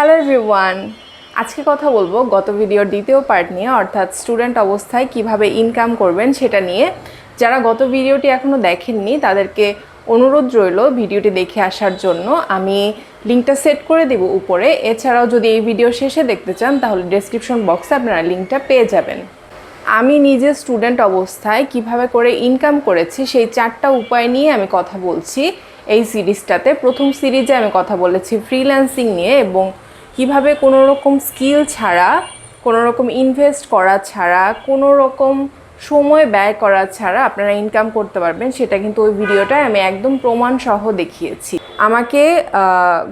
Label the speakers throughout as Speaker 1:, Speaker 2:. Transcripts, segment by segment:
Speaker 1: Hello everyone আজকে কথা বলব গত ভিডিওর দ্বিতীয় পার্ট নিয়ে, অর্থাৎ স্টুডেন্ট অবস্থায় কীভাবে ইনকাম করবেন সেটা নিয়ে। যারা গত ভিডিওটি এখনও দেখেননি, তাদেরকে অনুরোধ রইল ভিডিওটি দেখে আসার জন্য। আমি লিঙ্কটা সেট করে দেব উপরে। এছাড়াও যদি এই ভিডিও শেষে দেখতে চান, তাহলে ডেসক্রিপশন বক্সে আপনারা লিঙ্কটা পেয়ে যাবেন। আমি নিজে স্টুডেন্ট অবস্থায় কীভাবে করে ইনকাম করেছি, সেই চারটা উপায় নিয়ে আমি কথা বলছি। এই সিরিজটাতে প্রথম সিরিজে আমি কথা বলেছি ফ্রিল্যান্সিং নিয়ে এবং কীভাবে কোনো রকম স্কিল ছাড়া কোনো রকম ইনভেস্ট করা ছাড়া কোনো রকম সময় ব্যয় করা ছাড়া আপনারা ইনকাম করতে পারবেন, সেটা কিন্তু ওই ভিডিওটায় আমি একদম প্রমাণ সহ দেখিয়েছি। আমাকে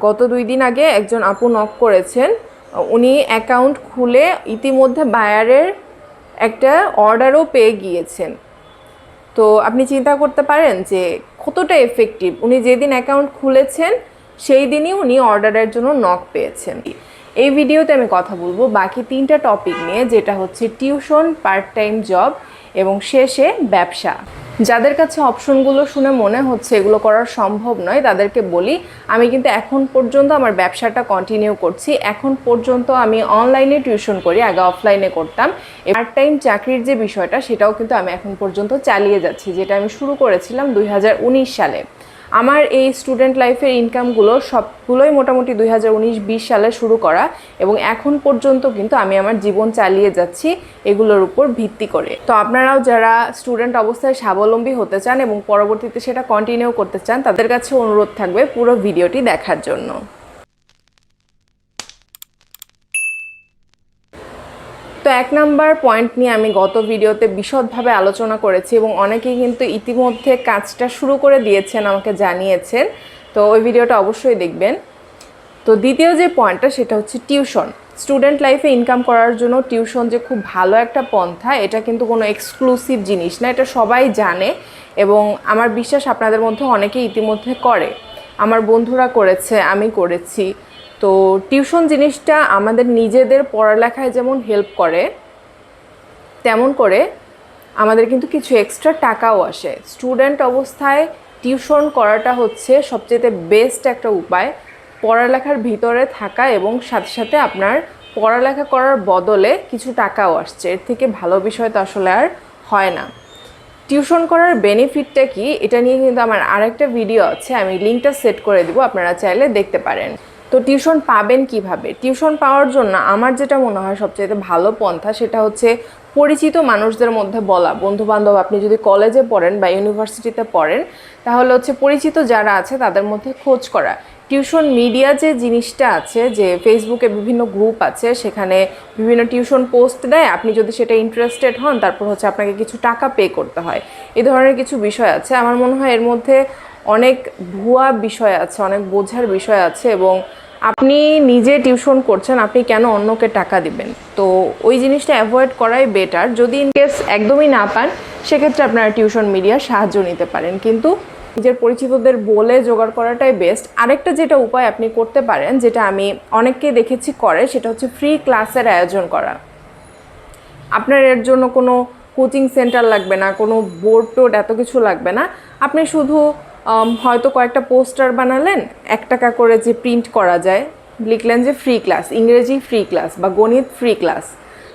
Speaker 1: গত দুই দিন আগে একজন আপু নক করেছেন। উনি অ্যাকাউন্ট খুলে ইতিমধ্যে বায়ারের একটা অর্ডারও পেয়ে গিয়েছেন। তো আপনি চিন্তা করতে পারেন যে কতটা এফেক্টিভ উনি যেদিন অ্যাকাউন্ট খুলেছেন সেই দিনই উনি অর্ডারের জন্য নক পেয়েছেন। এই ভিডিওতে আমি কথা বলব বাকি তিনটা টপিক নিয়ে, যেটা হচ্ছে টিউশন পার্ট টাইম জব এবং শেষে ব্যবসা। যাদের কাছে অপশনগুলো শুনে মনে হচ্ছে এগুলো করা সম্ভব নয়, তাদেরকে বলি, আমি কিন্তু এখন পর্যন্ত আমার ব্যবসাটা কন্টিনিউ করছি। এখন পর্যন্ত আমি অনলাইনে টিউশন করি, আগে অফলাইনে করতাম। পার্ট টাইম চাকরির যে বিষয়টা, সেটাও কিন্তু আমি এখন পর্যন্ত চালিয়ে যাচ্ছি, যেটা আমি শুরু করেছিলাম দুই হাজার উনিশ সালে। আমার এই স্টুডেন্ট লাইফের ইনকামগুলো সবগুলোই মোটামুটি দুই হাজার উনিশ বিশ সালে শুরু করা এবং এখন পর্যন্ত কিন্তু আমি আমার জীবন চালিয়ে যাচ্ছি এগুলোর উপর ভিত্তি করে। তো আপনারাও যারা স্টুডেন্ট অবস্থায় স্বাবলম্বী হতে চান এবং পরবর্তীতে সেটা কন্টিনিউ করতে চান, তাদের কাছে অনুরোধ থাকবে পুরো ভিডিওটি দেখার জন্য। এক নাম্বার পয়েন্ট নিয়ে আমি গত ভিডিওতে বিশদভাবে আলোচনা করেছি এবং অনেকেই কিন্তু ইতিমধ্যে কাজটা শুরু করে দিয়েছেন, আমাকে জানিয়েছেন। তো ওই ভিডিওটা অবশ্যই দেখবেন। তো দ্বিতীয় যে পয়েন্টটা সেটা হচ্ছে টিউশন স্টুডেন্ট লাইফে ইনকাম করার জন্য টিউশন যে খুব ভালো একটা পন্থা, এটা কিন্তু কোনো এক্সক্লুসিভ জিনিস না, এটা সবাই জানে এবং আমার বিশ্বাস আপনাদের মধ্যে অনেকেই ইতিমধ্যে করে। আমার বন্ধুরা করেছে, আমি করেছি। তো টিউশন জিনিসটা আমাদের নিজেদের পড়ালেখায় যেমন হেল্প করে, তেমন করে আমাদের কিন্তু কিছু এক্সট্রা টাকাও আসে। স্টুডেন্ট অবস্থায় টিউশন করাটা হচ্ছে সবচেয়ে বেস্ট একটা উপায়। পড়ালেখার ভিতরে থাকা এবং সাথে সাথে আপনার পড়ালেখা করার বদলে কিছু টাকাও আসছে। এর থেকে ভালো বিষয় তো আসলে আর হয় না। টিউশন করার বেনিফিটটা কি? এটা নিয়ে কিন্তু আমার আরেকটা ভিডিও আছে। আমি লিঙ্কটা সেট করে দেবো, আপনারা চাইলে দেখতে পারেন। তো টিউশন পাবেন কীভাবে? টিউশন পাওয়ার জন্য আমার যেটা মনে হয় সবচেয়ে ভালো পন্থা সেটা হচ্ছে পরিচিত মানুষদের মধ্যে বলা। বন্ধু বান্ধব আপনি যদি কলেজে পড়েন বা ইউনিভার্সিটিতে পড়েন, তাহলে হচ্ছে পরিচিত যারা আছে তাদের মধ্যে খোঁজ করা। টিউশন মিডিয়া যে জিনিসটা আছে, যে ফেসবুকে বিভিন্ন গ্রুপ আছে, সেখানে বিভিন্ন টিউশন পোস্ট দেয়, আপনি যদি সেটা ইন্টারেস্টেড হন, তারপর হচ্ছে আপনাকে কিছু টাকা পে করতে হয়। এ ধরনের কিছু বিষয় আছে। আমার মনে হয় এর মধ্যে অনেক ভুয়া বিষয় আছে, অনেক বোঝার বিষয় আছে এবং আপনি নিজে টিউশন করছেন, আপনি কেন অন্যকে টাকা দিবেন? তো ওই জিনিসটা অ্যাভয়েড করাই বেটার যদি ইন কেস একদমই না পান, সেক্ষেত্রে আপনারা টিউশন মিডিয়ার সাহায্য নিতে পারেন। কিন্তু নিজের পরিচিতদের বলে জোগাড় করাটাই বেস্ট আরেকটা যেটা উপায় আপনি করতে পারেন, যেটা আমি অনেককে দেখেছি করে, সেটা হচ্ছে ফ্রি ক্লাসের আয়োজন করা। আপনার এর জন্য কোনো কোচিং সেন্টার লাগবে না, কোনো বোর্ড টোড এত কিছু লাগবে না। আপনি শুধু হয়তো কয়েকটা পোস্টার বানালেন, এক টাকা করে যে প্রিন্ট করা যায়, লিখলেন যে ফ্রি ক্লাস ইংরেজি ফ্রি ক্লাস বা গণিত ফ্রি ক্লাস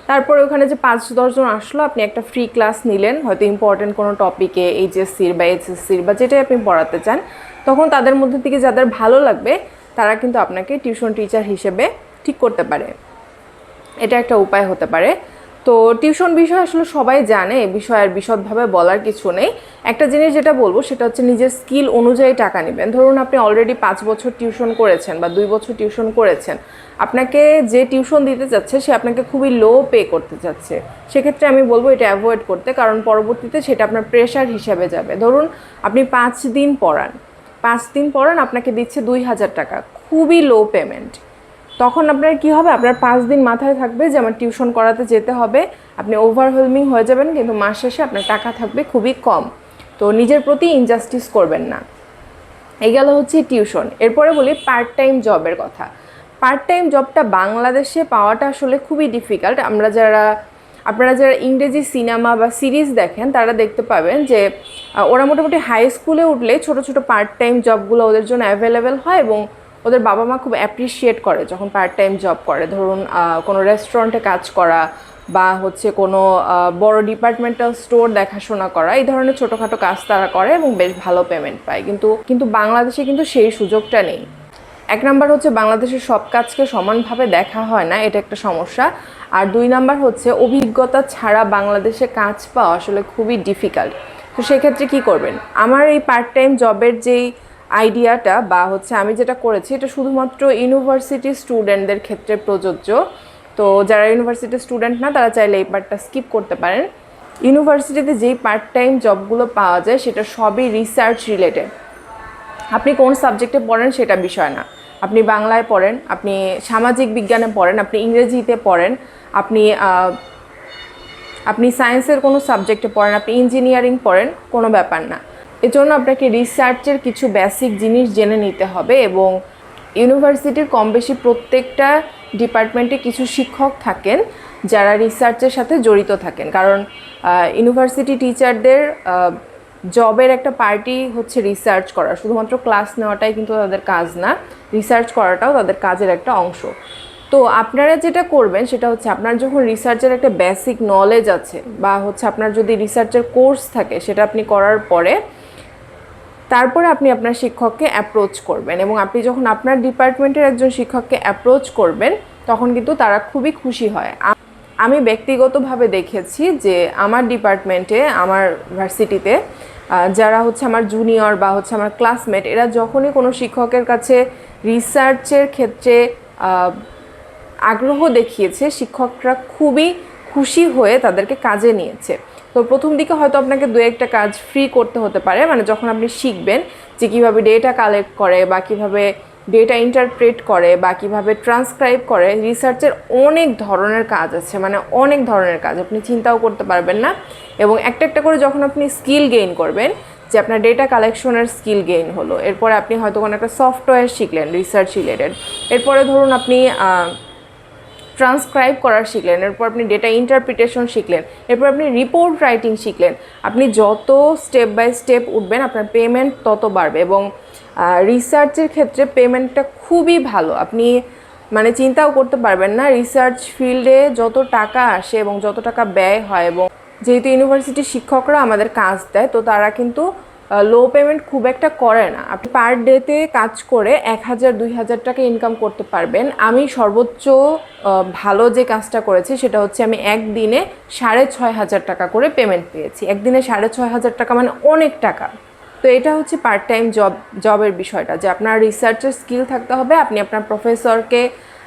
Speaker 1: তারপরে ওখানে যে পাঁচ দশজন আসলো, আপনি একটা ফ্রি ক্লাস নিলেন, হয়তো ইম্পর্টেন্ট কোনো টপিকে এইচএসসির বা এইচএসসির বা যেটাই আপনি পড়াতে চান, তখন তাদের মধ্যে থেকে যাদের ভালো লাগবে, তারা কিন্তু আপনাকে টিউশন টিচার হিসেবে ঠিক করতে পারে। এটা একটা উপায় হতে পারে। তো টিউশন বিষয় আসলে সবাই জানে, এ বিষয়ে আর বিশদভাবে বলার কিছু নেই। একটা জিনিস যেটা বলব, সেটা হচ্ছে নিজের স্কিল অনুযায়ী টাকা নেবেন। ধরুন আপনি অলরেডি পাঁচ বছর টিউশন করেছেন বা দুই বছর টিউশন করেছেন। আপনাকে যে টিউশন দিতে চাচ্ছে, সে আপনাকে খুবই লো পে করতে চাচ্ছে। সেক্ষেত্রে আমি বলব এটা অ্যাভয়েড করতে, কারণ পরবর্তীতে সেটা আপনার প্রেশার হিসাবে যাবে। ধরুন আপনি পাঁচ দিন পড়ান, পাঁচ দিন পড়ান আপনাকে দিচ্ছে দুই হাজার টাকা। খুবই লো পেমেন্ট তখন আপনার কি হবে? আপনার পাঁচ দিন মাথায় থাকবে যে আমার টিউশন করাতে যেতে হবে। আপনি ওভারওয়েলমিং হয়ে যাবেন, কিন্তু মাস শেষে আপনার টাকা থাকবে খুবই কম। তো নিজের প্রতি ইনজাস্টিস করবেন না। এই গেল হচ্ছে টিউশন। এরপরে বলি পার্ট টাইম জবের কথা। পার্ট টাইম জবটা বাংলাদেশে পাওয়াটা আসলে খুবই ডিফিকাল্ট আমরা যারা, আপনারা যারা ইংরেজি সিনেমা বা সিরিজ দেখেন, তারা দেখতে পাবেন যে ওরা মোটামুটি হাই স্কুলে উঠলে ছোট ছোট পার্ট টাইম জবগুলো ওদের জন্য অ্যাভেলেবেল হয় এবং ওদের বাবা মা খুব অ্যাপ্রিসিয়েট করে যখন পার্ট টাইম জব করে। ধরুন কোনো রেস্টুরেন্টে কাজ করা বা হচ্ছে কোনো বড় ডিপার্টমেন্টাল স্টোর দেখাশোনা করা, এই ধরনের ছোটোখাটো কাজ তারা করে এবং বেশ ভালো পেমেন্ট পায়। কিন্তু কিন্তু বাংলাদেশে কিন্তু সেই সুযোগটা নেই। এক নাম্বার হচ্ছে বাংলাদেশের সব কাজকে সমানভাবে দেখা হয় না, এটা একটা সমস্যা। আর দুই নাম্বার হচ্ছে অভিজ্ঞতা ছাড়া বাংলাদেশে কাজ পাওয়া আসলে খুবই ডিফিকাল্ট তো সেক্ষেত্রে কি করবেন? আমার এই পার্ট টাইম জবের যেই আইডিয়াটা বা হচ্ছে আমি যেটা করেছি, এটা শুধুমাত্র ইউনিভার্সিটি স্টুডেন্টদের ক্ষেত্রে প্রযোজ্য। তো যারা ইউনিভার্সিটি স্টুডেন্ট না, তারা চাইলে এই পার্টটা স্কিপ করতে পারেন। ইউনিভার্সিটিতে যেই পার্ট টাইম জবগুলো পাওয়া যায়, সেটা সবই রিসার্চ রিলেটেড আপনি কোন সাবজেক্টে পড়েন, সেটা বিষয় না। আপনি বাংলায় পড়েন, আপনি সামাজিক বিজ্ঞানে পড়েন, আপনি ইংরেজিতে পড়েন, আপনি আপনি সায়েন্সের কোনো সাবজেক্টে পড়েন, আপনি ইঞ্জিনিয়ারিং পড়েন, কোনো ব্যাপার না। এজন্য আপনাকে রিসার্চের কিছু বেসিক জিনিস জেনে নিতে হবে এবং ইউনিভার্সিটির কম বেশি প্রত্যেকটা ডিপার্টমেন্টে কিছু শিক্ষক থাকেন যারা রিসার্চের সাথে জড়িত থাকেন। কারণ ইউনিভার্সিটি টিচারদের জবের একটা পার্টি হচ্ছে রিসার্চ করা। শুধুমাত্র ক্লাস নেওয়াটাই কিন্তু তাদের কাজ না রিসার্চ করাটাও তাদের কাজের একটা অংশ। তো আপনারা যেটা করবেন সেটা হচ্ছে আপনার যখন রিসার্চের একটা বেসিক নলেজ আছে বা হচ্ছে আপনার যদি রিসার্চের কোর্স থাকে, সেটা আপনি করার পরে তারপরে আপনি আপনার শিক্ষককে অ্যাপ্রোচ করবেন এবং আপনি যখন আপনার ডিপার্টমেন্টের একজন শিক্ষককে অ্যাপ্রোচ করবেন, তখন কিন্তু তারা খুবই খুশি হয়। আমি ব্যক্তিগতভাবে দেখেছি যে আমার ডিপার্টমেন্টে আমার ভার্সিটিতে যারা হচ্ছে আমার জুনিয়র বা হচ্ছে আমার ক্লাসমেট এরা যখনই কোনো শিক্ষকের কাছে রিসার্চের ক্ষেত্রে আগ্রহ দেখিয়েছে, শিক্ষকরা খুবই খুশি হয়ে তাদেরকে কাজে নিয়েছে। তো প্রথম দিকে হয়তো আপনাকে দু একটা কাজ ফ্রি করতে হতে পারে মানে যখন আপনি শিখবেন যে কীভাবে ডেটা কালেক্ট করে বা কীভাবে ডেটা ইন্টারপ্রেট করে বা কীভাবে ট্রান্সক্রাইব করে রিসার্চের অনেক ধরনের কাজ আছে মানে অনেক ধরনের কাজ, আপনি চিন্তাও করতে পারবেন না। এবং একটা একটা করে যখন আপনি স্কিল গেইন করবেন, যে আপনার ডেটা কালেকশনের স্কিল গেইন হলো, এরপরে আপনি হয়তো কোনো একটা সফটওয়্যার শিখলেন রিসার্চ রিলেটেড এরপরে ধরুন আপনি ট্রান্সক্রাইব করা শিখলেন, এরপর আপনি ডেটা ইন্টারপ্রিটেশন শিখলেন, এরপর আপনি রিপোর্ট রাইটিং শিখলেন, আপনি যত স্টেপ বাই স্টেপ উঠবেন, আপনার পেমেন্ট তত বাড়বে এবং রিসার্চের ক্ষেত্রে পেমেন্টটা খুবই ভালো। আপনি মানে চিন্তাও করতে পারবেন না রিসার্চ ফিল্ডে যত টাকা আসে এবং যত টাকা ব্যয় হয় এবং যেহেতু ইউনিভার্সিটির শিক্ষকরা আমাদের কাজ দেয়, তো তারা কিন্তু লো পেমেন্ট খুব একটা করে না। আপনি পার ডেতে কাজ করে এক হাজার, দুই হাজার টাকা ইনকাম করতে পারবেন। আমি সর্বোচ্চ ভালো যে কাজটা করেছি সেটা হচ্ছে আমি একদিনে সাড়ে ছয় হাজার টাকা করে পেমেন্ট পেয়েছি। একদিনে সাড়ে ছয় হাজার টাকা মানে অনেক টাকা। তো এটা হচ্ছে পার্ট টাইম জব জবের বিষয়টা যে আপনার রিসার্চের স্কিল থাকতে হবে, আপনি আপনার প্রফেসরকে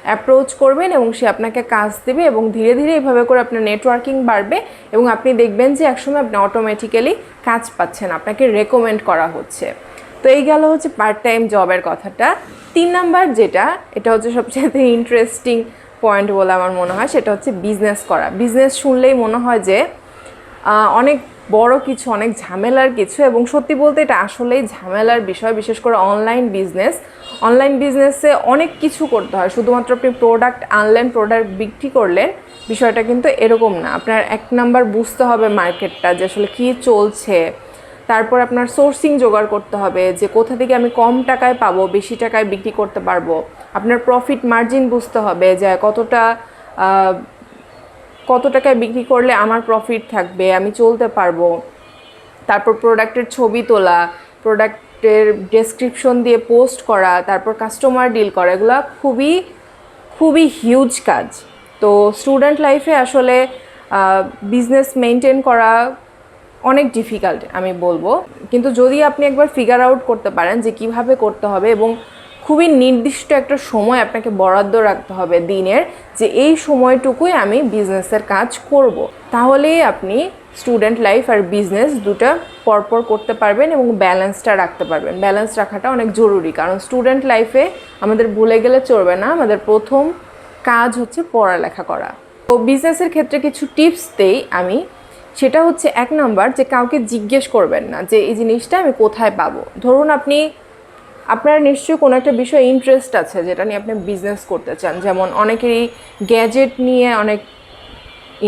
Speaker 1: অ্যাপ্রোচ করবেন এবং সে আপনাকে কাজ দেবে এবং ধীরে ধীরে এভাবে করে আপনার নেটওয়ার্কিং বাড়বে এবং আপনি দেখবেন যে একসময় আপনি অটোমেটিক্যালি কাজ পাচ্ছেন, আপনাকে রেকমেন্ড করা হচ্ছে। তো এই গেল হচ্ছে পার্ট টাইম জবের কথাটা। তিন নাম্বার যেটা, এটা হচ্ছে সবচেয়ে ইন্টারেস্টিং পয়েন্ট বলে আমার মনে হয়, সেটা হচ্ছে বিজনেস করা। বিজনেস শুনলেই মনে হয় যে অনেক বড় কিছু, অনেক ঝামেলার কিছু এবং সত্যি বলতে এটা আসলেই ঝামেলার বিষয়, বিশেষ করে অনলাইন বিজনেস অনলাইন বিজনেসে অনেক কিছু করতে হয়, শুধুমাত্র আপনি প্রোডাক্ট আনলেন প্রোডাক্ট বিক্রি করলেন, বিষয়টা কিন্তু এরকম না। আপনার এক নাম্বার বুঝতে হবে মার্কেটটা যে আসলে কী চলছে। তারপর আপনার সোর্সিং জোগাড় করতে হবে যে কোথা থেকে আমি কম টাকায় পাবো, বেশি টাকায় বিক্রি করতে পারব। আপনার প্রফিট মার্জিন বুঝতে হবে যে কতটা কত টাকায় বিক্রি করলে আমার প্রফিট থাকবে? আমি চলতে পারব। তারপর প্রোডাক্টের ছবি তোলা প্রোডাক্টের ডেসক্রিপশন দিয়ে পোস্ট করা, তারপর কাস্টমার ডিল করা, এগুলো খুবই খুবই হিউজ কাজ। তো স্টুডেন্ট লাইফে আসলে বিজনেস মেনটেন করা অনেক ডিফিকাল্ট আমি বলব। কিন্তু যদি আপনি একবার ফিগার আউট করতে পারেন যে কীভাবে করতে হবে এবং খুবই নির্দিষ্ট একটা সময় আপনাকে বরাদ্দ রাখতে হবে দিনের, যে এই সময়টুকুই আমি বিজনেসের কাজ করব। তাহলেই আপনি স্টুডেন্ট লাইফ আর বিজনেস দুটা পরপর করতে পারবেন এবং ব্যালেন্সটা রাখতে পারবেন। ব্যালেন্স রাখাটা অনেক জরুরি, কারণ স্টুডেন্ট লাইফে আমাদের ভুলে গেলে চলবে না। আমাদের প্রথম কাজ হচ্ছে পড়ালেখা করা। তো বিজনেসের ক্ষেত্রে কিছু টিপস দেই আমি। সেটা হচ্ছে এক নাম্বার যে কাউকে জিজ্ঞেস করবেন না যে, এই জিনিসটা আমি কোথায় পাবো? ধরুন আপনি আপনার নিশ্চয়ই কোনো একটা বিষয়ে ইন্টারেস্ট আছে যেটা নিয়ে আপনি বিজনেস করতে চান। যেমন অনেকেরই গ্যাজেট নিয়ে অনেক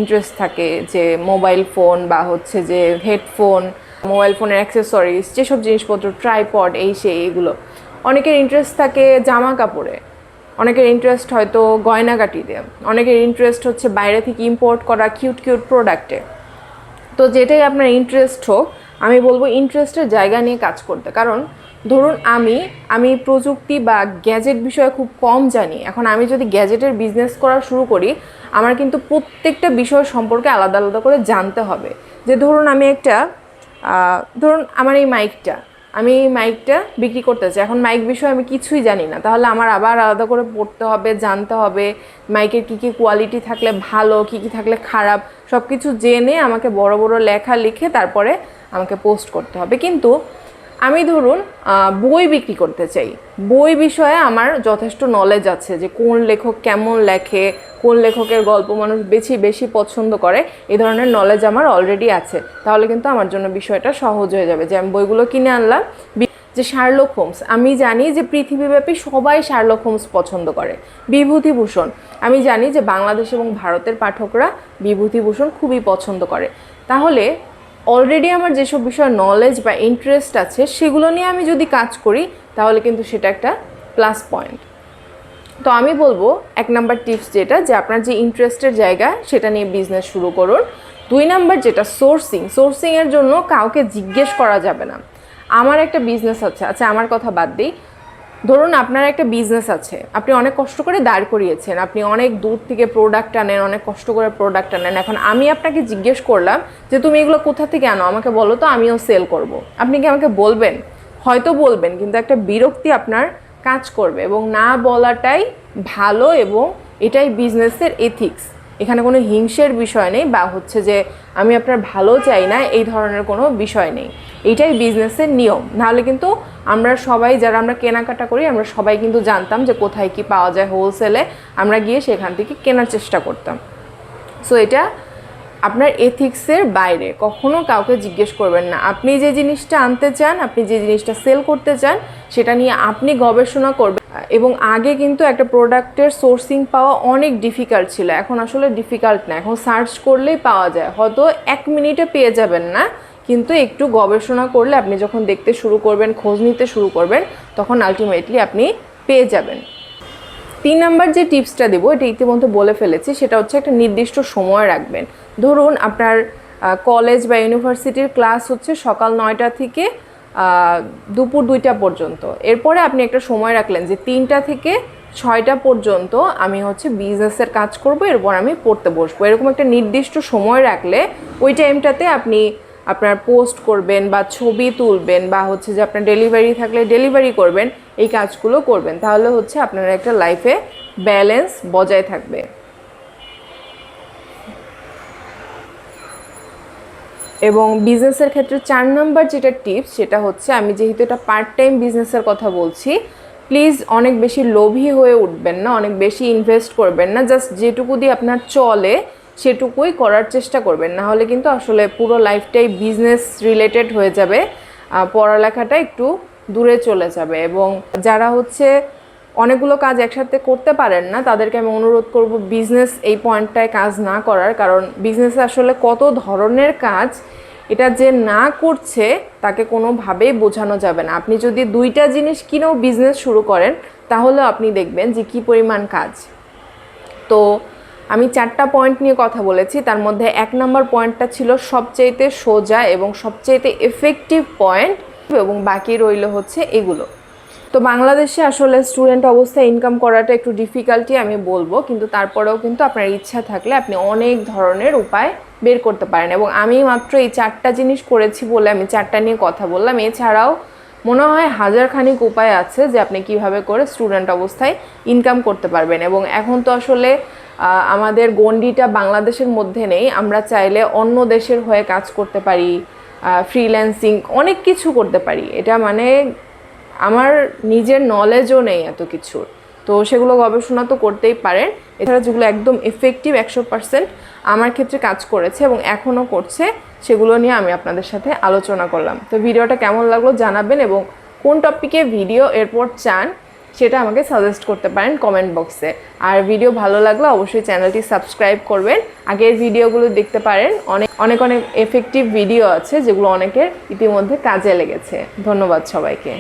Speaker 1: ইন্টারেস্ট থাকে যে মোবাইল ফোন বা হচ্ছে যে হেডফোন মোবাইল ফোনের অ্যাক্সেসরিজ যেসব জিনিসপত্র ট্রাইপড এই সেই, এগুলো। অনেকের ইন্টারেস্ট থাকে জামা কাপড়ে। অনেকের ইন্টারেস্ট হয়তো গয়নাগাটিতে অনেকের ইন্টারেস্ট হচ্ছে বাইরে থেকে ইম্পোর্ট করা কিউট কিউট প্রোডাক্টে তো যেটাই আপনার ইন্টারেস্ট হোক, আমি বলব ইন্টারেস্টের জায়গা নিয়ে কাজ করতে। কারণ ধরুন আমি আমি প্রযুক্তি বা গ্যাজেট বিষয়ে খুব কম জানি। এখন আমি যদি গ্যাজেটের বিজনেস করা শুরু করি, আমার কিন্তু প্রত্যেকটা বিষয় সম্পর্কে আলাদা আলাদা করে জানতে হবে। যে ধরুন আমি একটা ধরুন আমার এই মাইকটা আমি এই মাইকটা বিক্রি করতে চাই। এখন মাইক বিষয়ে আমি কিছুই জানি না। তাহলে আমার আবার আলাদা করে পড়তে হবে, জানতে হবে মাইকের কী কী কোয়ালিটি থাকলে ভালো, কী কী থাকলে খারাপ সব কিছু জেনে আমাকে বড় বড় লেখা লিখে তারপরে আমাকে পোস্ট করতে হবে। কিন্তু আমি ধরুন বই বিক্রি করতে চাই। বই বিষয়ে আমার যথেষ্ট নলেজ আছে যে কোন লেখক কেমন লেখে, কোন লেখকের গল্প মানুষ বেশি বেশি পছন্দ করে, এ ধরনের নলেজ আমার অলরেডি আছে। তাহলে কিন্তু আমার জন্য বিষয়টা সহজ হয়ে যাবে যে আমি বইগুলো কিনে আনলাম। যে শার্লক হোমস আমি জানি যে পৃথিবীব্যাপী সবাই শার্লক হোমস পছন্দ করে। বিভূতিভূষণ, আমি জানি যে বাংলাদেশ এবং ভারতের পাঠকরা বিভূতিভূষণ খুবই পছন্দ করে। তাহলে অলরেডি আমার যেসব বিষয়ে নলেজ বা ইন্টারেস্ট আছে, সেগুলো নিয়ে আমি যদি কাজ করি, তাহলে কিন্তু সেটা একটা প্লাস পয়েন্ট তো আমি বলব, এক নাম্বার টিপস যেটা, যে আপনার যে ইন্টারেস্টের জায়গা, সেটা নিয়ে বিজনেস শুরু করুন। দুই নাম্বার যেটা সোর্সিং সোর্সিংয়ের জন্য কাউকে জিজ্ঞেস করা যাবে না। আমার একটা বিজনেস আছে আচ্ছা আমার কথা বাদ দিই। ধরুন আপনার একটা বিজনেস আছে, আপনি অনেক কষ্ট করে দাঁড় করিয়েছেন, আপনি অনেক দূর থেকে প্রোডাক্ট আনেন, অনেক কষ্ট করে প্রোডাক্ট আনেন, এখন আমি আপনাকে জিজ্ঞেস করলাম যে তুমি এগুলো কোথা থেকে আনো? আমাকে বলো তো, আমিও সেল করব। আপনি কি আমাকে বলবেন? হয়তো বলবেন, কিন্তু একটা বিরক্তি আপনার কাজ করবে এবং না বলাটাই ভালো এবং এটাই বিজনেসের এথিক্স এখানে কোনো হিংসের বিষয় নেই বা হচ্ছে যে আমি আপনার ভালো চাই না, এই ধরনের কোনো বিষয় নেই। এইটাই বিজনেসের নিয়ম। নাহলে কিন্তু আমরা সবাই যারা আমরা কেনাকাটা করি, আমরা সবাই কিন্তু জানতাম যে কোথায় কি পাওয়া যায় হোলসেলে আমরা গিয়ে সেখান থেকে কেনার চেষ্টা করতাম। সো এটা আপনার এথিক্সের বাইরে কখনো কাউকে জিজ্ঞেস করবেন না। আপনি যে জিনিসটা আনতে চান, আপনি যে জিনিসটা সেল করতে চান, সেটা নিয়ে আপনি গবেষণা করবেন। এবং আগে কিন্তু একটা প্রোডাক্টের সোর্সিং পাওয়া অনেক ডিফিকাল্ট ছিল। এখন আসলে ডিফিকাল্ট না। এখন সার্চ করলেই পাওয়া যায়। হয়তো এক মিনিটে পেয়ে যাবেন না, কিন্তু একটু গবেষণা করলে আপনি যখন দেখতে শুরু করবেন, খোঁজ নিতে শুরু করবেন, তখন আলটিমেটলি আপনি পেয়ে যাবেন। তিন নাম্বার যে টিপসটা দেবো, এটা ইতিমধ্যে বলে ফেলেছি, সেটা হচ্ছে একটা নির্দিষ্ট সময় রাখবেন। ধরুন আপনার কলেজ বা ইউনিভার্সিটির ক্লাস হচ্ছে সকাল নয়টা থেকে দুপুর দুইটা পর্যন্ত। এরপরে আপনি একটা সময় রাখলেন যে তিনটা থেকে ছয়টা পর্যন্ত আমি হচ্ছে বিজনেসের কাজ করব, এরপর আমি পড়তে বসবো। এরকম একটা নির্দিষ্ট সময় রাখলে ওই টাইমটাতে আপনি আপনার পোস্ট করবেন বা ছবি তুলবেন বা হচ্ছে যে আপনার ডেলিভারি থাকলে ডেলিভারি করবেন, এই কাজগুলো করবেন। তাহলে হচ্ছে আপনার একটা লাইফে ব্যালেন্স বজায় থাকবে। এবং বিজনেসের ক্ষেত্রে চার নাম্বার যেটা টিপস সেটা হচ্ছে আমি যেহেতু এটা পার্ট টাইম বিজনেসের কথা বলছি প্লিজ অনেক বেশি লোভী হয়ে উঠবেন না, অনেক বেশি ইনভেস্ট করবেন না জাস্ট যেটুকু দিয়ে আপনার চলে, সেটুকুই করার চেষ্টা করবেন। না হলে কিন্তু আসলে পুরো লাইফটাই বিজনেস রিলেটেড হয়ে যাবে পড়ালেখাটা একটু দূরে চলে যাবে এবং যারা হচ্ছে অনেকগুলো কাজ একসাথে করতে পারেন না, তাদেরকে আমি অনুরোধ করব বিজনেস এই পয়েন্টটায় কাজ না করার, কারণ বিজনেসে আসলে কত ধরনের কাজ, এটা যে না করছে, তাকে কোনোভাবেই বোঝানো যাবে না। আপনি যদি দুইটা জিনিস কিনেও বিজনেস শুরু করেন তাহলে আপনি দেখবেন যে কী পরিমাণ কাজ। তো আমি চারটা পয়েন্ট নিয়ে কথা বলেছি, তার মধ্যে এক নম্বর পয়েন্টটা ছিল সবচাইতে সোজা এবং সবচাইতে এফেক্টিভ পয়েন্ট এবং বাকি রইল হচ্ছে এগুলো। তো বাংলাদেশে আসলে স্টুডেন্ট অবস্থায় ইনকাম করাটা একটু ডিফিকাল্টি আমি বলব, কিন্তু তারপরেও কিন্তু আপনার ইচ্ছা থাকলে আপনি অনেক ধরনের উপায় বের করতে পারেন। এবং আমি মাত্র এই চারটা জিনিস করেছি বলে আমি চারটা নিয়ে কথা বললাম। এছাড়াও মনে হয় হাজার খানিক উপায় আছে যে আপনি কীভাবে করে স্টুডেন্ট অবস্থায় ইনকাম করতে পারবেন। এবং এখন তো আসলে আমাদের গণ্ডিটা বাংলাদেশের মধ্যে নেই। আমরা চাইলে অন্য দেশের হয়ে কাজ করতে পারি ফ্রিল্যান্সিং অনেক কিছু করতে পারি। এটা মানে আমার নিজের নলেজও নেই এত কিছুর। তো সেগুলো গবেষণা তো করতেই পারেন। এছাড়া যেগুলো একদম এফেক্টিভ একশো পার্সেন্ট আমার ক্ষেত্রে কাজ করেছে এবং এখনও করছে, সেগুলো নিয়ে আমি আপনাদের সাথে আলোচনা করলাম। তো ভিডিওটা কেমন লাগল জানাবেন এবং কোন টপিকে ভিডিও এরপর চান, সেটা আমাকে সাজেস্ট করতে পারেন কমেন্ট বক্সে আর ভিডিও ভালো লাগলে অবশ্যই চ্যানেলটি সাবস্ক্রাইব করবেন। আগের ভিডিওগুলো দেখতে পারেন। অনেক অনেক অনেক এফেক্টিভ ভিডিও আছে, যেগুলো অনেকের ইতিমধ্যে কাজে লেগেছে। ধন্যবাদ সবাইকে।